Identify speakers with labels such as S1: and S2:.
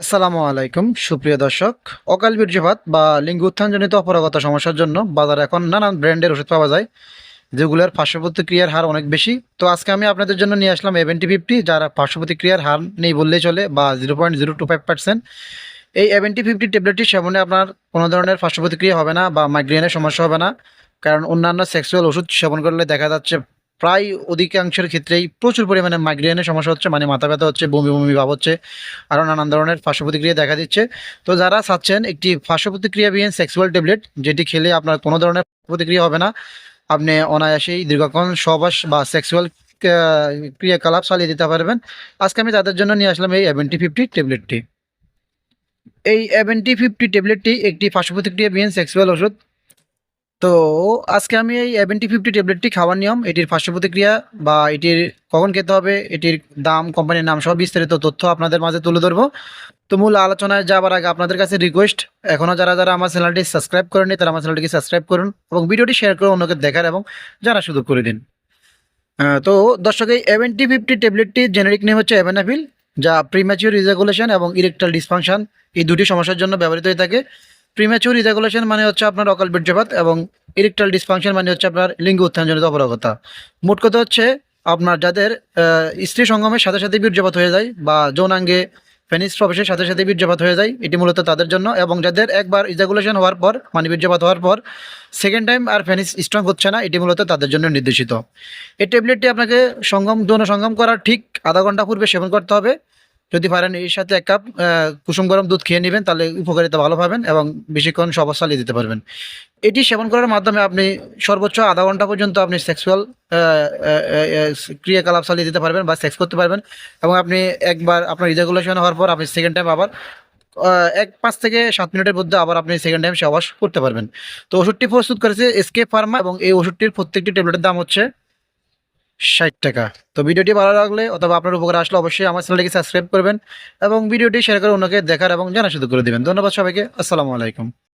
S1: আসসালামু আলাইকুম, সুপ্রিয় দর্শক। অকাল বীর্যপাত বা লিঙ্গ উত্থানজনিত অপরাগত সমস্যার জন্য বাজারে এখন নানান ব্র্যান্ডের ওষুধ পাওয়া যায়, যেগুলোর পার্শ্বপ্রতিক্রিয়ার হার অনেক বেশি। তো আজকে আমি আপনাদের জন্য নিয়ে আসলাম এভেন্টি ফিফটি যারা পার্শ্ব প্রতিক্রিয়ার হার নেই বললেই চলে বা zero point zero two five percent এই এভেন্টি ফিফটি ট্যাবলেটটি সেবনে আপনার কোনো ধরনের পার্শ্ব প্রতিক্রিয়া হবে না বা মাইগ্রেনের সমস্যা হবে না, কারণ অন্যান্য সেক্সুয়াল ওষুধ সেবন করলে দেখা যাচ্ছে প্রায় অধিকাংশের ক্ষেত্রেই প্রচুর পরিমাণে মাইগ্রেনের সমস্যা হচ্ছে মানে মাথা ব্যথা হচ্ছে, বমি বমি ভাব হচ্ছে আরও নানান ধরনের পার্শ্ব প্রতিক্রিয়া দেখা দিচ্ছে। তো যারা চাচ্ছেন একটি পার্শ্ব প্রতিক্রিয়াবিহীন সেক্সুয়াল ট্যাবলেট যেটি খেলে আপনার কোনো ধরনের প্রতিক্রিয়া হবে না। আপনি অনায়াসেই দীর্ঘক্ষণ সবাস বা সেক্সুয়াল ক্রিয়াকলাপ চালিয়ে দিতে পারবেন। আজকে আমি তাদের জন্য নিয়ে আসলাম এই এভেন্টি ফিফটি ট্যাবলেটটি এই এভেন্টি ফিফটি ট্যাবলেটটি একটি পার্শ্ব প্রতিক্রিয়াবিহীন সেক্সুয়াল ওষুধ। তো আজকে আমি এই এভেন্টি ফিফটি ট্যাবলেটটি খাওয়ার নিয়ম, এটির পার্শ্ব প্রতিক্রিয়া বা এটির কখন খেতে হবে, এটির দাম কোম্পানির নাম সব বিস্তারিত তথ্য আপনাদের মাঝে তুলে ধরবো। তো মূল আলোচনায় যাওয়ার আগে আপনাদের কাছে রিকোয়েস্ট এখনও যারা যারা আমার চ্যানেলটি সাবস্ক্রাইব করেনি তারা আমার চ্যানেলটিকে সাবস্ক্রাইব করুন এবং ভিডিওটি শেয়ার করে অন্যকে দেখার এবং জানা সুযোগ করে দিন। তো দর্শক, এই এভেন্টি ফিফটি ট্যাবলেটটির জেনেরিক নেম হচ্ছে এভেনাফিল যা প্রিম্যাচিউর রিজাগুলেশন এবং ইরেকটাল ডিসফাংশন এই দুটি সমস্যার জন্য ব্যবহৃত হয়ে থাকে। প্রিম্যাচিউর রিজাগুলেশন মানে হচ্ছে আপনার অকাল বীর্যপাত এবং ইরেকটাল ডিসফাংশন মানে হচ্ছে আপনার লিঙ্গ উত্থানজনিত অপরাগতা মোট কথা হচ্ছে আপনার যাদের স্ত্রী সঙ্গমের সাথে সাথে বীর্যপাত হয়ে যায় বা যৌনাঙ্গে ফেনিস প্রবেশের সাথে সাথে বীর্যপাত হয়ে যায়, এটি মূলত তাদের জন্য এবং যাদের একবার ইজাগুলেশন হওয়ার পর মানে বীর্যপাত হওয়ার পর সেকেন্ড টাইম আর ফেনিস স্ট্রং হচ্ছে না, এটি মূলত তাদের জন্য নির্দেশিত। এই ট্যাবলেটটি আপনাকে সঙ্গম, যৌন সঙ্গম করার ঠিক আধা ঘণ্টা পূর্বে সেবন করতে হবে। পারেন এর সাথে এক কাপ কুসুম গরম দুধ খেয়ে নেবেন, তাহলে উপকারিতা ভালো পাবেন এবং বেশিক্ষণ সবস চালিয়ে দিতে পারবেন। এটি সেবন করার মাধ্যমে আপনি সর্বোচ্চ আধা ঘণ্টা পর্যন্ত আপনি সেক্সুয়াল ক্রিয়াকলাপ চালিয়ে দিতে পারবেন বা সেক্স করতে পারবেন এবং আপনি একবার আপনার রিজাগুলেশন হওয়ার পর আপনি সেকেন্ড টাইম আবার এক পাঁচ থেকে সাত মিনিটের মধ্যে আবার আপনি সেকেন্ড টাইম সবাস করতে পারবেন। তো ওষুধটি প্রস্তুত করেছে এসকে ফার্মা এবং এই ওষুধটির প্রত্যেকটি ট্যাবলেটের দাম হচ্ছে ষাট টাকা। তো ভিডিওটি ভালো লাগলে অথবা আপনার উপকার আসলে অবশ্যই আমার চ্যানেলটিকে সাবস্ক্রাইব করবেন এবং ভিডিওটি শেয়ার করে অন্যকে দেখার এবং জানা শুধু করে দেবেন। ধন্যবাদ সবাইকে। আসসালামু আলাইকুম।